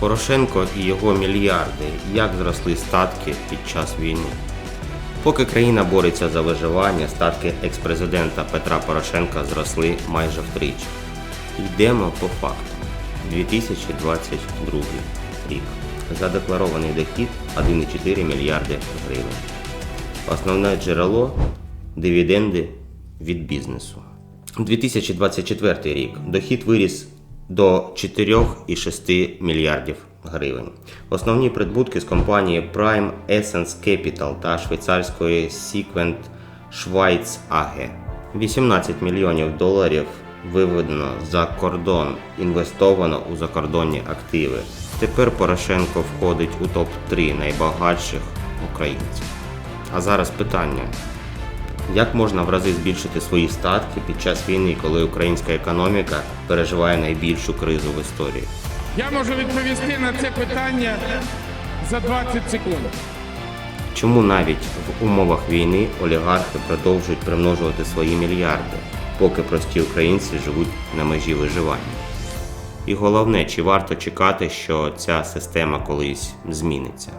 Порошенко і його мільярди, як зросли статки під час війни. Поки країна бореться за виживання, статки екс-президента Петра Порошенка зросли майже втричі. Йдемо по факту. 2022 рік. Задекларований дохід 1,4 мільярди гривень. Основне джерело дивіденди від бізнесу. 2024 рік дохід виріс до 4,6 мільярдів гривень. Основні прибутки з компанії Prime Essence Capital та швейцарської Sequent Schweiz AG. 18 мільйонів доларів виведено за кордон, інвестовано у закордонні активи. Тепер Порошенко входить у топ-3 найбагатших українців. А зараз питання: як можна в рази збільшити свої статки під час війни, коли українська економіка переживає найбільшу кризу в історії? Я можу відповісти на це питання за 20 секунд. Чому навіть в умовах війни олігархи продовжують примножувати свої мільярди, поки прості українці живуть на межі виживання? І головне, чи варто чекати, що ця система колись зміниться?